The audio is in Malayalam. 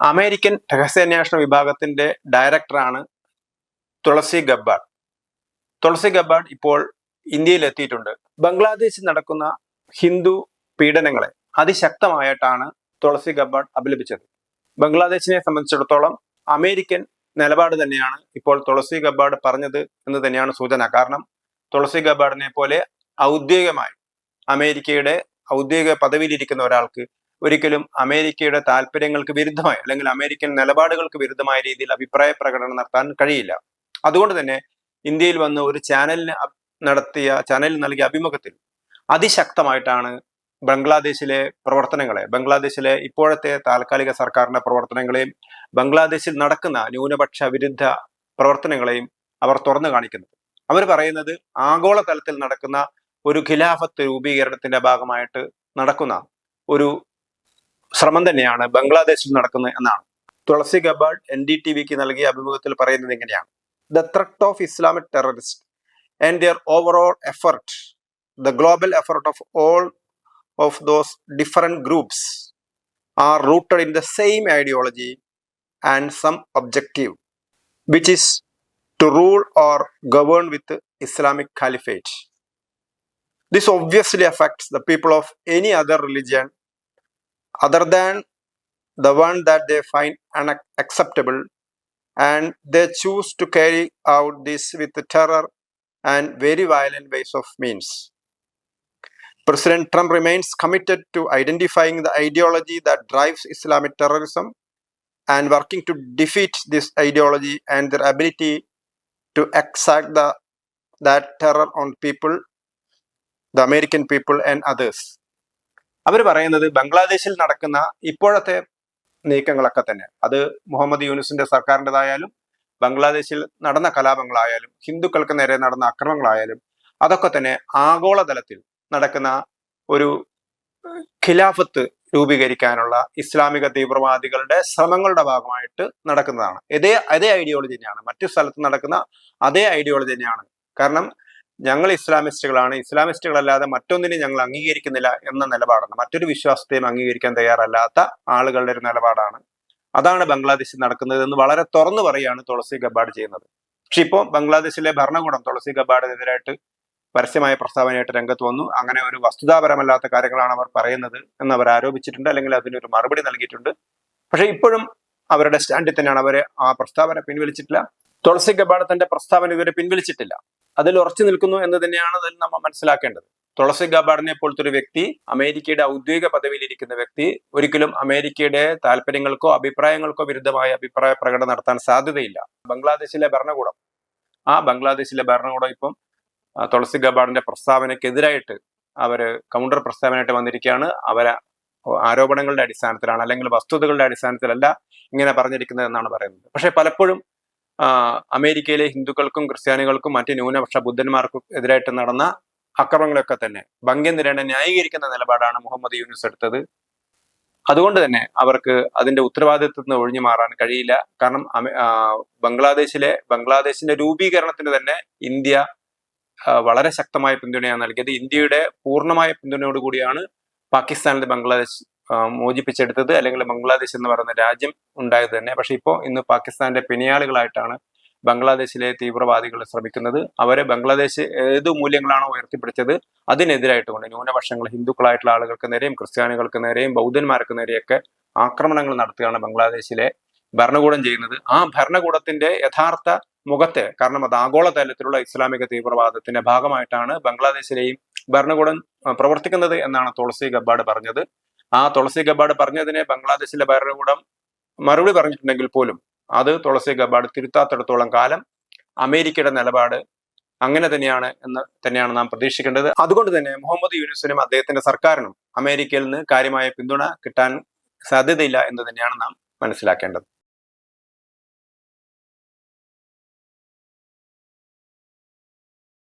അമേരിക്കൻ രഹസ്യാന്വേഷണ വിഭാഗത്തിന്റെ ഡയറക്ടറാണ് തുളസി ഗബ്ബാർ. തുളസി ഗബ്ബാർ ഇപ്പോൾ ഇന്ത്യയിൽ എത്തിയിട്ടുണ്ട് ബംഗ്ലാദേശിൽ നടക്കുന്ന ഹിന്ദു പീഡനങ്ങളെ അതിശക്തമായിട്ടാണ് തുളസി ഗബ്ബാർ അപലപിച്ചത്. ബംഗ്ലാദേശിനെ സംബന്ധിച്ചിടത്തോളം അമേരിക്കൻ നിലപാട് തന്നെയാണ് ഇപ്പോൾ തുളസി ഗബ്ബാർഡ് പറഞ്ഞത് എന്ന് തന്നെയാണ് സൂചന. കാരണം തുളസി ഗബ്ബാർഡിനെ പോലെ ഔദ്യോഗികമായി അമേരിക്കയുടെ ഔദ്യോഗിക പദവിയിലിരിക്കുന്ന ഒരാൾക്ക് ഒരിക്കലും അമേരിക്കയുടെ താല്പര്യങ്ങൾക്ക് വിരുദ്ധമായി അല്ലെങ്കിൽ അമേരിക്കൻ നിലപാടുകൾക്ക് വിരുദ്ധമായ രീതിയിൽ അഭിപ്രായ പ്രകടനം നടത്താൻ കഴിയില്ല. അതുകൊണ്ട് തന്നെ ഇന്ത്യയിൽ വന്ന് ഒരു ചാനലിന് നടത്തിയ ചാനലിൽ നൽകിയ അഭിമുഖത്തിൽ അതിശക്തമായിട്ടാണ് ബംഗ്ലാദേശിലെ പ്രവർത്തനങ്ങളെ ബംഗ്ലാദേശിലെ ഇപ്പോഴത്തെ താൽക്കാലിക സർക്കാരിന്റെ പ്രവർത്തനങ്ങളെയും ബംഗ്ലാദേശിൽ നടക്കുന്ന ന്യൂനപക്ഷ വിരുദ്ധ പ്രവർത്തനങ്ങളെയും അവർ തുറന്നു കാണിക്കുന്നത്. അവർ പറയുന്നത് ആഗോള തലത്തിൽ നടക്കുന്ന ഒരു ഖിലാഫത്ത് രൂപീകരണത്തിന്റെ ഭാഗമായിട്ട് നടക്കുന്ന ഒരു ശ്രമം തന്നെയാണ് ബംഗ്ലാദേശിൽ നടക്കുന്നത് എന്നാണ്. Tulsi Gabbard N D T V നൽകിയ അഭിമുഖത്തിൽ പറയുന്നത് ഇങ്ങനെയാണ്. The threat of Islamic terrorist and their overall effort the global effort of all of those different groups are rooted in the same ideology and some objective which is to rule or govern with Islamic caliphate. This obviously affects the people of any other religion other than the one that they find unacceptable and they choose to carry out this with terror and very violent ways of means. President Trump remains committed to identifying the ideology that drives Islamic terrorism and working to defeat this ideology and their ability to exact the, that terror on people, the American people, and others. അവർ പറയുന്നത് ബംഗ്ലാദേശിൽ നടക്കുന്ന ഇപ്പോഴത്തെ നീക്കങ്ങളൊക്കെ തന്നെ. അത് മുഹമ്മദ് യൂനുസിന്റെ സർക്കാരിന്റെതായാലും ബംഗ്ലാദേശിൽ നടന്ന കലാപങ്ങളായാലും ഹിന്ദുക്കൾക്ക് നേരെ നടന്ന അക്രമങ്ങളായാലും അതൊക്കെ തന്നെ ആഗോളതലത്തിൽ നടക്കുന്ന ഒരു ഖിലാഫത്ത് രൂപീകരിക്കാനുള്ള ഇസ്ലാമിക തീവ്രവാദികളുടെ ശ്രമങ്ങളുടെ ഭാഗമായിട്ട് നടക്കുന്നതാണ്. ഇതേ അതേ ഐഡിയോളജി തന്നെയാണ്. മറ്റു സ്ഥലത്ത് നടക്കുന്ന അതേ ഐഡിയോളജി തന്നെയാണ്. കാരണം ഞങ്ങൾ ഇസ്ലാമിസ്റ്റുകളാണ്. ഇസ്ലാമിസ്റ്റുകളല്ലാതെ മറ്റൊന്നിനെ ഞങ്ങൾ അംഗീകരിക്കുന്നില്ല എന്ന നിലപാടാണ്. മറ്റൊരു വിശ്വാസത്തെയും അംഗീകരിക്കാൻ തയ്യാറല്ലാത്ത ആളുകളുടെ ഒരു നിലപാടാണ്. അതാണ് ബംഗ്ലാദേശിൽ നടക്കുന്നത് എന്ന് വളരെ തുറന്നു പറയുകയാണ് തുളസി ഗബാഡ് ചെയ്യുന്നത്. പക്ഷെ ഇപ്പോൾ ബംഗ്ലാദേശിലെ ഭരണകൂടം തുളസി ഗബാഡിനെതിരായിട്ട് പരസ്യമായ പ്രസ്താവനയായിട്ട് രംഗത്ത് വന്നു. അങ്ങനെ ഒരു വസ്തുതാപരമല്ലാത്ത കാര്യങ്ങളാണ് അവർ പറയുന്നത് എന്ന് അവർ ആരോപിച്ചിട്ടുണ്ട്. അല്ലെങ്കിൽ അതിനൊരു മറുപടി നൽകിയിട്ടുണ്ട്. പക്ഷെ ഇപ്പോഴും അവരുടെ സ്റ്റാൻഡിൽ തന്നെയാണ്. അവർ ആ പ്രസ്താവന പിൻവലിച്ചിട്ടില്ല. തുളസി ഗബാഡ് തന്റെ പ്രസ്താവന ഇതുവരെ പിൻവലിച്ചിട്ടില്ല. അതിൽ ഉറച്ചു നിൽക്കുന്നു എന്ന് തന്നെയാണ് അതിൽ നമ്മൾ മനസ്സിലാക്കേണ്ടത്. തുളസി ഗബാഡിനെ പോലത്തെ ഒരു വ്യക്തി അമേരിക്കയുടെ ഔദ്യോഗിക പദവിയിൽ ഇരിക്കുന്ന വ്യക്തി ഒരിക്കലും അമേരിക്കയുടെ താല്പര്യങ്ങൾക്കോ അഭിപ്രായങ്ങൾക്കോ വിരുദ്ധമായ അഭിപ്രായ പ്രകടനം നടത്താൻ സാധ്യതയില്ല. ബംഗ്ലാദേശിലെ ഭരണകൂടം. ആ ബംഗ്ലാദേശിലെ ഭരണകൂടം ഇപ്പം തുളസി ഗബാഡിന്റെ പ്രസ്താവനയ്ക്കെതിരായിട്ട് അവർ കൗണ്ടർ പ്രസ്താവനയായിട്ട് വന്നിരിക്കുകയാണ്. അവരെ ആരോപണങ്ങളുടെ അടിസ്ഥാനത്തിലാണ് അല്ലെങ്കിൽ വസ്തുതകളുടെ അടിസ്ഥാനത്തിലല്ല ഇങ്ങനെ പറഞ്ഞിരിക്കുന്നത് എന്നാണ് പറയുന്നത്. പക്ഷെ പലപ്പോഴും അമേരിക്കയിലെ ഹിന്ദുക്കൾക്കും ക്രിസ്ത്യാനികൾക്കും മറ്റ് ന്യൂനപക്ഷ ബുദ്ധന്മാർക്കും എതിരായിട്ട് നടന്ന അക്രമങ്ങളൊക്കെ തന്നെ. ഭംഗ്യനിരേണ ന്യായീകരിക്കുന്ന നിലപാടാണ് മുഹമ്മദ് യൂനുസ് എടുത്തത്. അതുകൊണ്ട് തന്നെ അവർക്ക് അതിന്റെ ഉത്തരവാദിത്വത്തിൽ നിന്ന് ഒഴിഞ്ഞു മാറാൻ കഴിയില്ല. കാരണം ബംഗ്ലാദേശിലെ ബംഗ്ലാദേശിന്റെ രൂപീകരണത്തിന് തന്നെ ഇന്ത്യ വളരെ ശക്തമായ പിന്തുണയാണ് നൽകിയത്. ഇന്ത്യയുടെ പൂർണമായ പിന്തുണയോടുകൂടിയാണ് പാകിസ്ഥാനിൽ ബംഗ്ലാദേശ് മോചിപ്പിച്ചെടുത്തത് അല്ലെങ്കിൽ ബംഗ്ലാദേശ് എന്ന് പറയുന്ന രാജ്യം ഉണ്ടായത് തന്നെ. പക്ഷെ ഇപ്പോൾ ഇന്ന് പാകിസ്ഥാന്റെ പിണിയാളുകളായിട്ടാണ് ബംഗ്ലാദേശിലെ തീവ്രവാദികൾ ശ്രമിക്കുന്നത്. അവരെ ബംഗ്ലാദേശ് ഏത് മൂല്യങ്ങളാണോ ഉയർത്തിപ്പിടിച്ചത് അതിനെതിരായിട്ടുകൊണ്ട് ന്യൂനപക്ഷങ്ങൾ ഹിന്ദുക്കളായിട്ടുള്ള ആളുകൾക്ക് നേരെയും ക്രിസ്ത്യാനികൾക്ക് നേരെയും ബൗദ്ധന്മാർക്ക് നേരെയൊക്കെ ആക്രമണങ്ങൾ നടത്തുകയാണ് ബംഗ്ലാദേശിലെ ഭരണകൂടം ചെയ്യുന്നത്. ആ ഭരണകൂടത്തിന്റെ യഥാർത്ഥ മുഖത്തെ കാരണം അത് ആഗോള തലത്തിലുള്ള ഇസ്ലാമിക തീവ്രവാദത്തിന്റെ ഭാഗമായിട്ടാണ് ബംഗ്ലാദേശിലെയും ഭരണകൂടം പ്രവർത്തിക്കുന്നത് എന്നാണ് തുളസി ഗബ്ബാഡ് പറഞ്ഞത്. ആ തുളസി ഗബാഡ് പറഞ്ഞതിനെ ബംഗ്ലാദേശിലെ ഭരണകൂടം മറുപടി പറഞ്ഞിട്ടുണ്ടെങ്കിൽ പോലും അത് തുളസി ഗബാഡ് തിരുത്താത്തിടത്തോളം കാലം അമേരിക്കയുടെ നിലപാട് അങ്ങനെ തന്നെയാണ് എന്ന് തന്നെയാണ് നാം പ്രതീക്ഷിക്കേണ്ടത്. അതുകൊണ്ട് തന്നെ മുഹമ്മദ് യൂനുസിനും അദ്ദേഹത്തിന്റെ സർക്കാരിനും അമേരിക്കയിൽ നിന്ന് കാര്യമായ പിന്തുണ കിട്ടാൻ സാധ്യതയില്ല എന്ന് തന്നെയാണ് നാം മനസ്സിലാക്കേണ്ടത്.